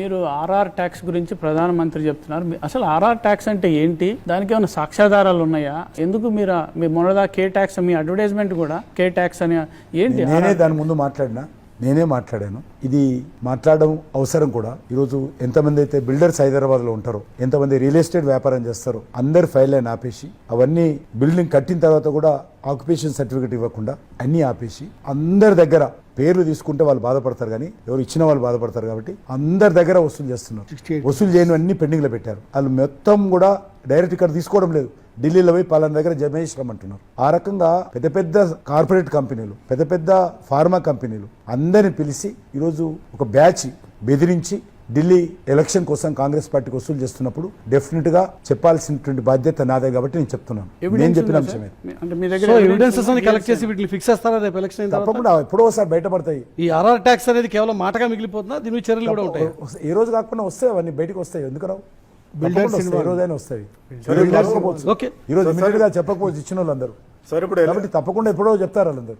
మీరు RR tax గురించి ప్రధానమంత్రి చెప్తున్నారు. అసలు ఆర్ఆర్ ట్యాక్స్ అంటే ఏంటి? దానికి ఏమైనా సాక్ష్యాధారాలు ఉన్నాయా? ఎందుకు మీరు మీ మొన్నదా కే ట్యాక్స్ మీ అడ్వర్టైజ్మెంట్ కూడా కే ట్యాక్స్ అని ఏంటి నేనే దాని ముందు మాట్లాడినా? నేనే మాట్లాడాను. ఇది మాట్లాడడం అవసరం కూడా. ఈరోజు ఎంతమంది అయితే బిల్డర్స్ హైదరాబాద్లో ఉంటారో ఎంతమంది రియల్ ఎస్టేట్ వ్యాపారం చేస్తారో అందరు ఫైల్ అయిన ఆపేసి అవన్నీ బిల్డింగ్ కట్టిన తర్వాత కూడా ఆక్యుపేషన్ సర్టిఫికేట్ ఇవ్వకుండా అన్ని ఆపేసి అందరి దగ్గర పేర్లు తీసుకుంటే వాళ్ళు బాధపడతారు కానీ ఎవరు ఇచ్చిన వాళ్ళు బాధపడతారు కాబట్టి అందరి దగ్గర వసూలు చేస్తున్నారు. వసూలు చేయని అన్ని పెండింగ్లో పెట్టారు. వాళ్ళు మొత్తం కూడా డైరెక్ట్ ఇక్కడ తీసుకోవడం లేదు. ఢిల్లీలో పోయి పలానా దగ్గర జమేష్ రమ్మంటున్నారు ఆ రకంగా పెద్ద పెద్ద కార్పొరేట్ కంపెనీలు పెద్ద పెద్ద ఫార్మా కంపెనీలు అందరిని పిలిచి ఈరోజు ఒక బ్యాచ్ బెదిరించి ఢిల్లీ ఎలక్షన్ కోసం కాంగ్రెస్ పార్టీకి వసూలు చేస్తున్నప్పుడు డెఫినెట్గా చెప్పాల్సినటువంటి బాధ్యత నాదే కాబట్టి నేను చెప్తున్నాను. నేను చెప్పిన అంశమే సార్? మీ- అంటే మీ దగ్గర సో evidence ఎవిడెన్సెస్ ఉందా? అని కలెక్ట్ చేసి వీటిని ఫిక్స్ చేస్తారా రేపు ఎలక్షన్ అయిన తర్వాత? తప్పకుండా. ఎప్పుడో ఒకసారి బయటపడతాయి. ఈ ఆర్ఆర్ ట్యాక్స్ అనేది కేవలం మాటగా మిగిలిపోతుందా? దీని చర్యలు కూడా ఉంటాయి. ఏ రోజు కాకుండా వస్తాయి అవన్నీ. బయటకు వస్తాయి. ఎందుకు రావు? Builders తప్పకుండా వస్తాయి. ఏ రోజైనా వస్తాయి. Builders చెప్పకపోవచ్చు. ఓకే. ఈ రోజు ఇమీడియట్గా చెప్పకపోవచ్చు ఇచ్చిన వాళ్ళందరూ. సార్ ఇప్పుడు కాబట్టి తప్పకుండా ఎప్పుడో చెప్తారు వాళ్ళందరూ.